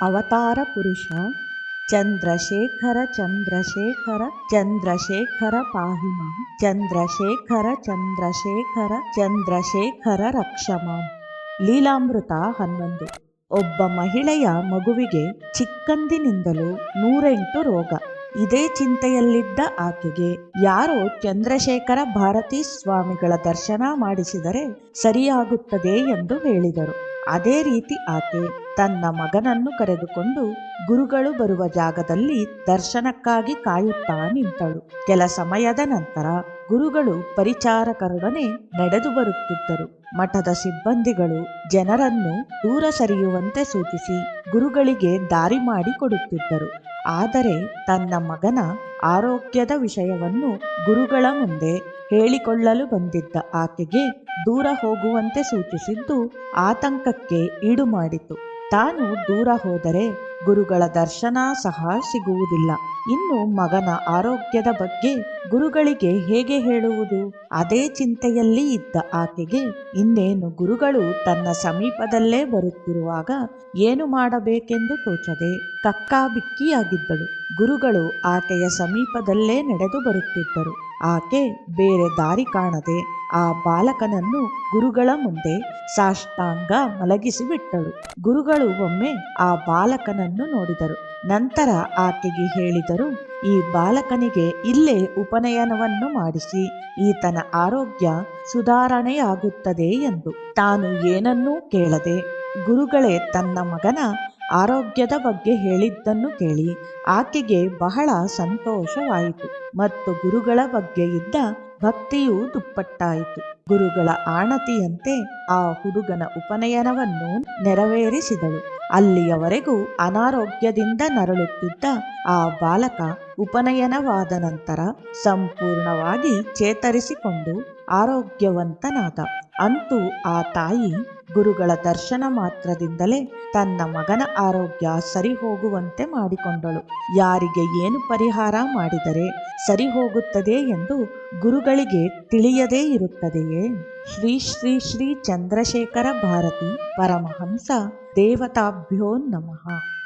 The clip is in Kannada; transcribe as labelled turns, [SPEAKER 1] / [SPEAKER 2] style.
[SPEAKER 1] ಅವತಾರ ಪುರುಷ, ಚಂದ್ರಶೇಖರ ಚಂದ್ರಶೇಖರ ಚಂದ್ರಶೇಖರ ಪಾಹಿಮ, ಚಂದ್ರಶೇಖರ ಚಂದ್ರಶೇಖರ ಚಂದ್ರಶೇಖರ ರಕ್ಷಮ. ಲೀಲಾಮೃತ ಹನ್ನೊಂದು. ಒಬ್ಬ ಮಹಿಳೆಯ ಮಗುವಿಗೆ ಚಿಕ್ಕಂದಿನಿಂದಲೂ ನೂರೆಂಟು ರೋಗ. ಇದೇ ಚಿಂತೆಯಲ್ಲಿದ್ದ ಆಕೆಗೆ ಯಾರೋ ಚಂದ್ರಶೇಖರ ಭಾರತೀ ಸ್ವಾಮಿಗಳ ದರ್ಶನ ಮಾಡಿಸಿದರೆ ಸರಿಯಾಗುತ್ತದೆ ಎಂದು ಹೇಳಿದರು. ಅದೇ ರೀತಿ ಆಕೆ ತನ್ನ ಮಗನನ್ನು ಕರೆದುಕೊಂಡು ಗುರುಗಳು ಬರುವ ಜಾಗದಲ್ಲಿ ದರ್ಶನಕ್ಕಾಗಿ ಕಾಯುತ್ತಾ ನಿಂತಳು. ಕೆಲ ಸಮಯದ ನಂತರ ಗುರುಗಳು ಪರಿಚಾರಕರೊಡನೆ ನಡೆದು ಬರುತ್ತಿದ್ದರು. ಮಠದ ಸಿಬ್ಬಂದಿಗಳು ಜನರನ್ನು ದೂರ ಸರಿಯುವಂತೆ ಸೂಚಿಸಿ ಗುರುಗಳಿಗೆ ದಾರಿ ಮಾಡಿ ಕೊಡುತ್ತಿದ್ದರು. ಆದರೆ ತನ್ನ ಮಗನ ಆರೋಗ್ಯದ ವಿಷಯವನ್ನು ಗುರುಗಳ ಮುಂದೆ ಹೇಳಿಕೊಳ್ಳಲು ಬಂದಿದ್ದ ಆಕೆಗೆ ದೂರ ಹೋಗುವಂತೆ ಸೂಚಿಸಿದ್ದು ಆತಂಕಕ್ಕೆ ಈಡು ಮಾಡಿತು ತಾನು ದೂರ ಹೋದರೆ ಗುರುಗಳ ದರ್ಶನ ಸಹ ಸಿಗುವುದಿಲ್ಲ. ಇನ್ನು ಮಗನ ಆರೋಗ್ಯದ ಬಗ್ಗೆ ಗುರುಗಳಿಗೆ ಹೇಗೆ ಹೇಳುವುದು? ಅದೇ ಚಿಂತೆಯಲ್ಲಿ ಇದ್ದ ಆಕೆಗೆ ಇನ್ನೇನು ಗುರುಗಳು ತನ್ನ ಸಮೀಪದಲ್ಲೇ ಬರುತ್ತಿರುವಾಗ ಏನು ಮಾಡಬೇಕೆಂದು ತೋಚದೆ ಕಕ್ಕಾಬಿಕ್ಕಿಯಾಗಿದ್ದಳು. ಗುರುಗಳು ಆಕೆಯ ಸಮೀಪದಲ್ಲೇ ನಡೆದು ಬರುತ್ತಿದ್ದರು. ಆಕೆ ಬೇರೆ ದಾರಿ ಕಾಣದೆ ಆ ಬಾಲಕನನ್ನು ಗುರುಗಳ ಮುಂದೆ ಸಾಷ್ಟಾಂಗ ಮಲಗಿಸಿಬಿಟ್ಟಳು. ಗುರುಗಳು ಒಮ್ಮೆ ಆ ಬಾಲಕನನ್ನು ನೋಡಿದರು. ನಂತರ ಆಕೆಗೆ ಹೇಳಿದರು, ಈ ಬಾಲಕನಿಗೆ ಇಲ್ಲೇ ಉಪನಯನವನ್ನು ಮಾಡಿಸಿ, ಈತನ ಆರೋಗ್ಯ ಸುಧಾರಣೆಯಾಗುತ್ತದೆ ಎಂದು. ತಾನು ಏನನ್ನೂ ಕೇಳದೆ ಗುರುಗಳೇ ತನ್ನ ಮಗನ ಆರೋಗ್ಯದ ಬಗ್ಗೆ ಹೇಳಿದ್ದನ್ನು ಕೇಳಿ ಆಕೆಗೆ ಬಹಳ ಸಂತೋಷವಾಯಿತು ಮತ್ತು ಗುರುಗಳ ಬಗ್ಗೆ ಇದ್ದ ಭಕ್ತಿಯೂ ದುಪ್ಪಟ್ಟಾಯಿತು. ಗುರುಗಳ ಆಣತಿಯಂತೆ ಆ ಹುಡುಗನ ಉಪನಯನವನ್ನು ನೆರವೇರಿಸಿದಳು. ಅಲ್ಲಿಯವರೆಗೂ ಅನಾರೋಗ್ಯದಿಂದ ನರಳುತ್ತಿದ್ದ ಆ ಬಾಲಕ ಉಪನಯನವಾದ ನಂತರ ಸಂಪೂರ್ಣವಾಗಿ ಚೇತರಿಸಿಕೊಂಡು ಆರೋಗ್ಯವಂತನಾದ. ಅಂತೂ ಆ ತಾಯಿ ಗುರುಗಳ ದರ್ಶನ ಮಾತ್ರದಿಂದಲೇ ತನ್ನ ಮಗನ ಆರೋಗ್ಯ ಸರಿ ಹೋಗುವಂತೆ ಮಾಡಿಕೊಂಡಳು. ಯಾರಿಗೆ ಏನು ಪರಿಹಾರ ಮಾಡಿದರೆ ಸರಿ ಹೋಗುತ್ತದೆ ಎಂದು ಗುರುಗಳಿಗೆ ತಿಳಿಯದೇ ಇರುತ್ತದೆಯೇ? ಶ್ರೀ ಶ್ರೀ ಶ್ರೀ ಚಂದ್ರಶೇಖರ ಭಾರತಿ ಪರಮಹಂಸ ದೇವತಾಭ್ಯೋ ನಮಃ.